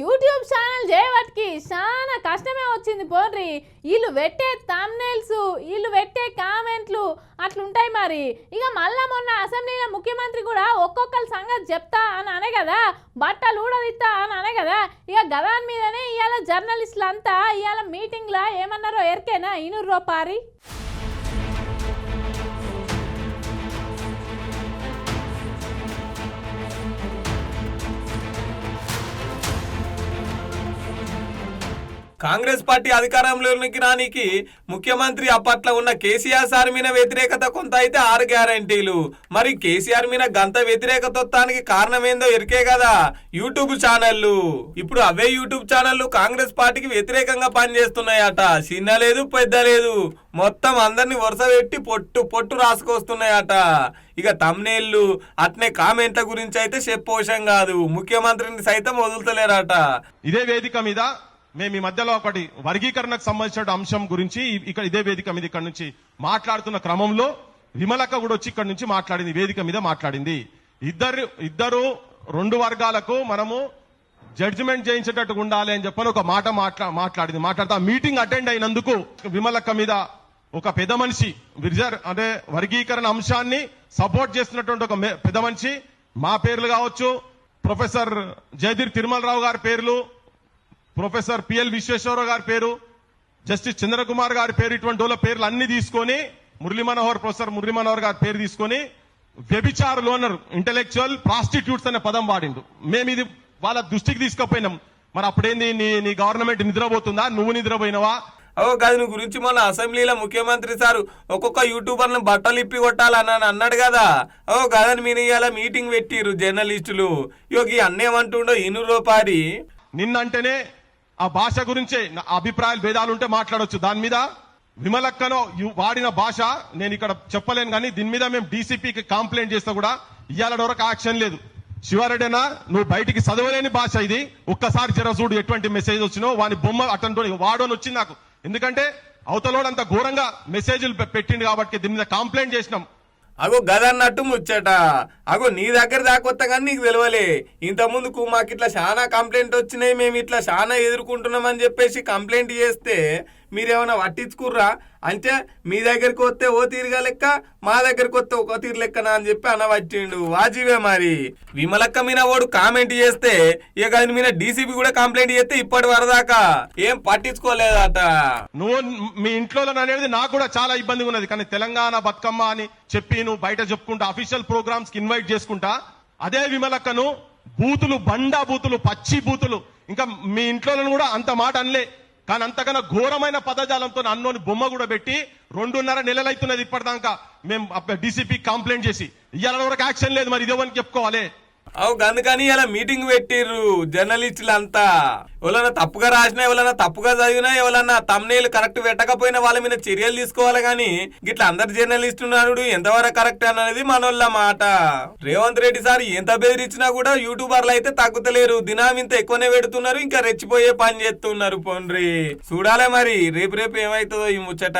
YouTube channel చేయబట్టికి చాలా కష్టమే వచ్చింది పోన్రి. వీళ్ళు పెట్టే తమ్నైల్స్ వీళ్ళు పెట్టే కామెంట్లు అట్లుంటాయి మరి. ఇక మళ్ళా మొన్న అసెంబ్లీలో ముఖ్యమంత్రి కూడా ఒక్కొక్కరి సంగతి చెప్తా అని అనే కదా బట్టలు ఊడదిస్తా అని అనే కదా. ఇక గదాని మీదనే ఇవాళ జర్నలిస్టులు అంతా ఇవాళ మీటింగ్లో ఏమన్నారో ఎరికేనా? ఇనురు రూపారి కాంగ్రెస్ పార్టీ అధికారంలోనికి రానికి ముఖ్యమంత్రి అప్పట్లో ఉన్న కేసీఆర్ సార్ మీద వ్యతిరేకత కొంత అయితే ఆరు గ్యారంటీలు. మరి కేసీఆర్ మీద గంత వ్యతిరేకత వస్తానికి కారణం ఏందో ఎరికే కదా యూట్యూబ్ ఛానళ్ళు ఇప్పుడు అవే యూట్యూబ్ ఛానళ్ళు కాంగ్రెస్ పార్టీకి వ్యతిరేకంగా పనిచేస్తున్నాయట. చిన్న లేదు పెద్ద లేదు. మొత్తం అందరిని వరుస పెట్టి పొట్టు పొట్టు రాసుకొస్తున్నాయట. ఇక తమ్నేళ్ళు అట్నే కామెంట్ల గురించి అయితే చెప్పోషం కాదు. ముఖ్యమంత్రిని సైతం వదులుతలేరట. ఇదే వేదిక మీద మేము ఈ మధ్యలో ఒకటి వర్గీకరణకు సంబంధించిన అంశం గురించి ఇక్కడ ఇదే వేదిక మీద ఇక్కడ నుంచి మాట్లాడుతున్న క్రమంలో విమలక కూడా వచ్చి ఇక్కడ నుంచి మాట్లాడింది వేదిక మీద మాట్లాడింది. ఇద్దరు ఇద్దరు రెండు వర్గాలకు మనము జడ్జిమెంట్ చేయించేటట్టు ఉండాలి అని చెప్పని ఒక మాట మాట్లా మాట్లాడింది. మాట్లాడుతా మీటింగ్ అటెండ్ అయినందుకు విమలక్క మీద ఒక పెద్ద మనిషి రిజర్వ్ అంటే వర్గీకరణ అంశాన్ని సపోర్ట్ చేస్తున్నటువంటి ఒక పెద్ద మనిషి మా పేర్లు కావచ్చు ప్రొఫెసర్ జయధీర్ తిరుమలరావు గారి పేర్లు ప్రొఫెసర్ పిఎల్ విశ్వేశ్వరరావు గారి పేరు జస్టిస్ చంద్రకుమార్ గారి పేరు ఇటువంటి వాళ్ళ పేర్లు అన్ని తీసుకొని మురళీ మనోహర్ ప్రొఫెసర్ మురళీ మనోహర్ గారి పేరు తీసుకొని వ్యభిచార లోనర్ ఇంటెలెక్చువల్ ప్రాస్టిట్యూట్స్ అనే పదం వాడిండు. మేము ఇది వాళ్ళ దృష్టికి తీసుకుపోయినాం. మరి అప్పుడేంది? నీ నీ గవర్నమెంట్ నిద్రపోతుందా? నువ్వు నిద్రపోయినవా? ఓ దాని గురించి మొన్న అసెంబ్లీలో ముఖ్యమంత్రి సారు ఒక్కొక్క యూట్యూబర్ను బట్టలు ఇప్పి కొట్టాలని అని అన్నాడు కదా. ఓ గదని మీరు ఇవాళ మీటింగ్ పెట్టిరు జర్నలిస్టులు. యోగి అన్నేమంటుండో ఇను రూపారి నిన్నంటేనే ఆ భాష గురించే నా అభిప్రాయాలు భేదాలు ఉంటే మాట్లాడొచ్చు. దాని మీద విమలక్కను వాడిన భాష నేను ఇక్కడ చెప్పలేను కానీ దీని మీద మేము డీసీపీకి కంప్లైంట్ చేస్తే కూడా ఇవాళ వరకు యాక్షన్ లేదు. శివారెడ్డినా నువ్వు బయటికి చదవలేని భాష ఇది. ఒక్కసారి జర చూడు ఎటువంటి మెసేజ్ వచ్చినో వాని బొమ్మ అటంటో వాడని వచ్చింది నాకు. ఎందుకంటే అవతలోడంత ఘోరంగా మెసేజ్లు పెట్టిండు కాబట్టి దీని మీద కంప్లైంట్ చేసినాం. అగో గదన్నట్టు ముచ్చట. అగో నీ దగ్గర దాకొత్తా కానీ నీకు తెలియలే ఇంత ముందుకు మాకు ఇట్లా చాలా కంప్లైంట్ వచ్చినాయి మేము ఇట్లా చాలా ఎదుర్కొంటున్నామని చెప్పేసి కంప్లైంట్ చేస్తే మీరేమైనా పట్టించుకుర్రా? అంటే మీ దగ్గరికి వస్తే ఓ తీరుగా లెక్క మా దగ్గరికి వస్తే ఒక తీరు లెక్కనా అని చెప్పి అనవచ్చిండు వాజీవే మరి. విమలక్క మీద ఓడు కామెంట్ చేస్తే ఇక దాని మీద డీసీపీ కూడా కంప్లైంట్ చేస్తే ఇప్పటి వరదాకా. ఏం పట్టించుకోలేదట. నువ్వు మీ ఇంట్లో అనేది నాకు కూడా చాలా ఇబ్బందిగా ఉన్నది. కానీ తెలంగాణ బతుకమ్మ అని చెప్పి నువ్వు బయట చెప్పుకుంటా అఫీషియల్ ప్రోగ్రామ్స్కి ఇన్వైట్ చేసుకుంటా అదే విమలక్కను బూతులు బండా బూతులు పచ్చి బూతులు. ఇంకా మీ ఇంట్లో కూడా అంత మాట అనలే. కానీ అంతకన్నా ఘోరమైన పదజాలంతో అన్నోని బొమ్మ కూడా పెట్టి రెండున్నర నెలలైతున్నది ఇప్పటిదాకా. మేము డీసీపీ కంప్లైంట్ చేసి ఇవాళ వరకు యాక్షన్ లేదు మరి ఇదేమని చెప్పుకోవాలి. అవు అందుకని ఇలా మీటింగ్ పెట్టిర్రు జర్నలిస్టులు అంతా ఎవరైనా తప్పుగా రాసినా ఎవరైనా తప్పుగా చదివినా ఎవరన్నా తమ్నేలు కరెక్ట్ పెట్టకపోయినా వాళ్ళ మీద చర్యలు తీసుకోవాలి కానీ గిట్ల అందరు జర్నలిస్టు ఉన్నాడు ఎంతవరకు కరెక్ట్ అనేది మనోళ్ళ మాట. రేవంత్ రెడ్డి సార్ ఎంత బెదిరించినా కూడా యూట్యూబర్లు అయితే తగ్గుతలేరు. దినం ఇంత ఎక్కువనే పెడుతున్నారు ఇంకా రెచ్చిపోయే పని చేస్తున్నారు పోన్రి. చూడాలే మరి రేపు రేపు ఏమైతుందో ఈ ముచ్చట.